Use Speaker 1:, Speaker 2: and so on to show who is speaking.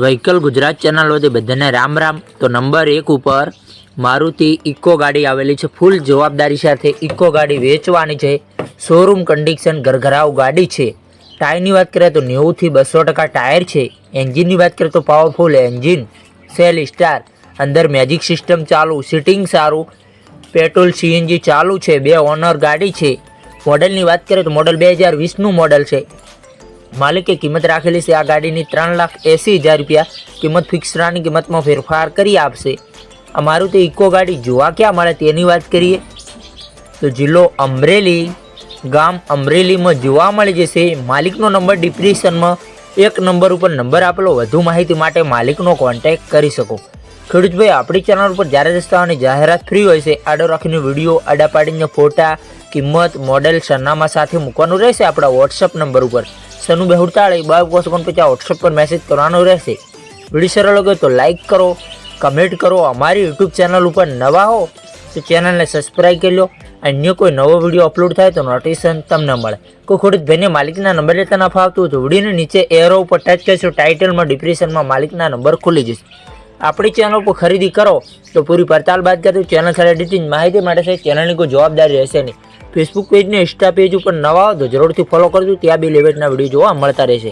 Speaker 1: Vehicle Gujarat channel વતી બધાને રામ રામ. તો નંબર એક ઉપર મારુતિ ઇકો ગાડી આવેલી છે. ફૂલ જવાબદારી સાથે ઇકો ગાડી વેચવાની છે. શોરૂમ કન્ડિશન ઘરઘરાવ ગાડી છે. ટાયરની વાત કરીએ તો નેવુંથી બસો ટકા ટાયર છે. એન્જિનની વાત કરીએ તો પાવરફુલ એન્જિન સેલ સ્ટાર અંદર મેજિક સિસ્ટમ ચાલુ સિટિંગ સારું પેટ્રોલ સીએનજી ચાલુ છે. બે ઓનર ગાડી છે. મોડલની વાત કરીએ તો મોડલ બે હજાર વીસનું મોડલ છે. માલિકે કિંમત રાખેલી છે. આ ગાડીની ત્રણ લાખ એંસી હજાર રૂપિયા કિંમત ફિક્સરાની કિંમતમાં ફેરફાર કરી આપશે. આ મારુતિ ઇકો ગાડી જોવા ક્યાં મળે તેની વાત કરીએ. તો જિલ્લો અમરેલી, ગામ અમરેલીમાં જોવા મળી જશે. માલિકનો નંબર ડિપ્રેશનમાં એક નંબર ઉપર નંબર આપેલો. વધુ માહિતી માટે માલિકનો કોન્ટેક્ટ કરી શકો. ખેડૂતભાઈ, આપણી ચેનલ ઉપર જ્યારે રસ્તાઓની જાહેરાત ફ્રી હોય છે, આડો રાખીને વીડિયો આડા પાડીને ફોટા, કિંમત મોડેલ સરનામા સાથે મૂકવાનું રહેશે આપણા વોટ્સઅપ નંબર ઉપર. સનુ બેહુડતાળી બાવીસ ઓગણ પછી વોટ્સઅપ પર મેસેજ કરવાનો રહેશે. વીડિયો સરળ લાગ્યો તો લાઇક કરો કમેન્ટ કરો, અમારી યુટ્યુબ ચેનલ ઉપર નવા હો, તો ચેનલને સબસ્ક્રાઈબ કરી લો. અન્ય કોઈ નવો વીડિયો અપલોડ થાય તો નોટિફિકેશન તમને મળે. કોઈ ખોટું ભાઈને માલિકના નંબર લેતા ન ફાવતું તો વિડીયોને નીચે એરો ઉપર ટચ કરશો ટાઇટલમાં ડિપ્રેશનમાં માલિકના નંબર ખુલી જશે આપણી ચેનલ પર ખરીદી કરો, તો પૂરી પડતાલ બાદ કરતું ચેનલ સાથે ડિટેલ માહિતી માટે છે ચેનલની કોઈ જવાબદારી રહેશે નહીં. ફેસબુક પેજ ને ઇન્સ્ટા પેજ ઉપર નવા હો તો જરૂરથી ફોલો કરજો. ત્યાં બી લેવેટના વીડિયો જોવા મળતા રહેશે.